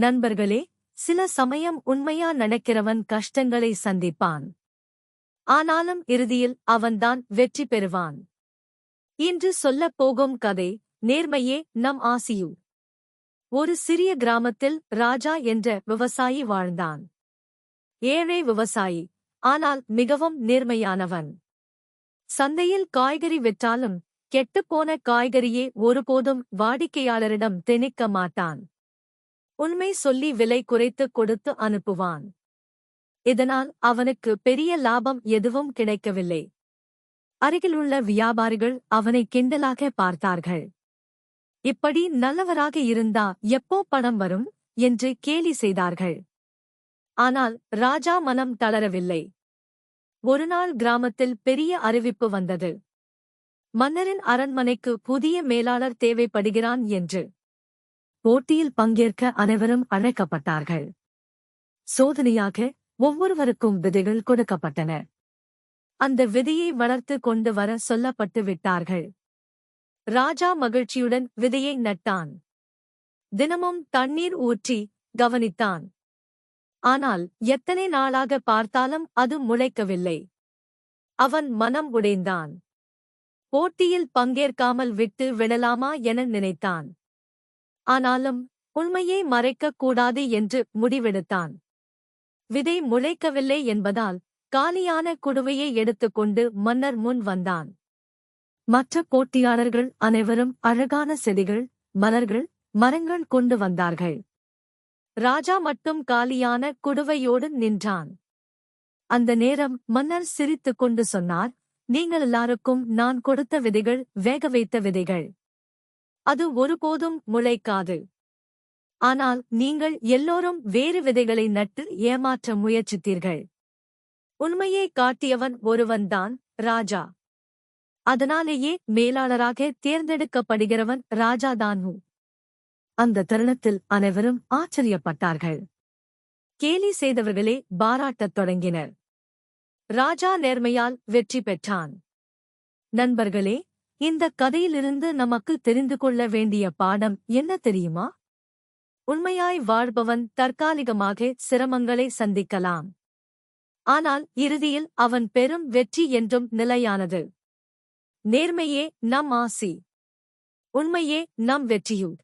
நண்பர்களே சில சமயம் உண்மையா நடக்கிறவன் கஷ்டங்களை சந்திப்பான். ஆனாலும் இறுதியில் அவன்தான் வெற்றி பெறுவான். இன்று சொல்லப் போகும் கதை நேர்மையே நம் ஆசியு. ஒரு சிறிய கிராமத்தில் ராஜா என்ற விவசாயி வாழ்ந்தான். ஏழை விவசாயி ஆனால் மிகவும் நேர்மையானவன். சந்தையில் காய்கறி விற்றாலும் கெட்டுப்போன காய்கறியே ஒருபோதும் வாடிக்கையாளரிடம் திணிக்க மாட்டான். உண்மை சொல்லி விலை குறைத்து கொடுத்து அனுப்புவான். இதனால் அவனுக்கு பெரிய லாபம் எதுவும் கிடைக்கவில்லை. அருகிலுள்ள வியாபாரிகள் அவனை கிண்டலாக பார்த்தார்கள். இப்படி நல்லவராக இருந்தா எப்போ பணம் வரும்? என்று கேலி செய்தார்கள். ஆனால் ராஜா மனம் தளரவில்லை. ஒருநாள் கிராமத்தில் பெரிய அறிவிப்பு வந்தது. மன்னரின் அரண்மனைக்கு புதிய மேலாளர் தேவைப்படுகிறான் என்று. போட்டியில் பங்கேற்க அனைவரும் அழைக்கப்பட்டார்கள். சோதனையாக ஒவ்வொருவருக்கும் விதைகள் கொடுக்கப்பட்டன. அந்த விதையை வளர்த்து கொண்டு வர சொல்லப்பட்டு விட்டார்கள். ராஜா மகிழ்ச்சியுடன் விதையை நட்டான். தினமும் தண்ணீர் ஊற்றி கவனித்தான். ஆனால் எத்தனை நாளாக பார்த்தாலும் அது முளைக்கவில்லை. அவன் மனம் உடைந்தான். போட்டியில் பங்கேற்காமல் விட்டு விடலாமா என நினைத்தான். ஆனாலும் உண்மையை மறைக்கக் கூடாது என்று முடிவெடுத்தான். விதை முளைக்கவில்லை என்பதால் காலியான குடுவையை எடுத்துக்கொண்டு மன்னர் முன் வந்தான். மற்ற போட்டியாளர்கள் அனைவரும் அழகான செடிகள் மலர்கள் மரங்கள் கொண்டு வந்தார்கள். ராஜா மட்டும் காலியான குடுவையோடு நின்றான். அந்த நேரம் மன்னர் சிரித்துக் கொண்டு சொன்னார் நீங்கள் எல்லாருக்கும் நான் கொடுத்த விதைகள் வேக வைத்த விதைகள். அது ஒருபோதும் முளைக்காது. ஆனால் நீங்கள் எல்லோரும் வேறு விதைகளை நட்டு ஏமாற்ற முயற்சித்தீர்கள். உண்மையை காட்டியவன் ஒருவன்தான் ராஜா. அதனாலேயே மேலாளராக தேர்ந்தெடுக்கப்படுகிறவன் ராஜாதானு அந்த தருணத்தில் அனைவரும் ஆச்சரியப்பட்டார்கள். கேலி செய்தவர்களே பாராட்டத் தொடங்கினர். ராஜா நேர்மையால் வெற்றி பெற்றான். நண்பர்களே இந்த கதையிலிருந்து நமக்கு தெரிந்து கொள்ள வேண்டிய பாடம் என்ன தெரியுமா? உண்மையாய் வாழ்பவன் தற்காலிகமாக சிரமங்களை சந்திக்கலாம். ஆனால் இறுதியில் அவன் பெரும் வெற்றி என்றும் நிலையானது. நேர்மையே நம் ஆசி. உண்மையே நம் வெற்றியூர்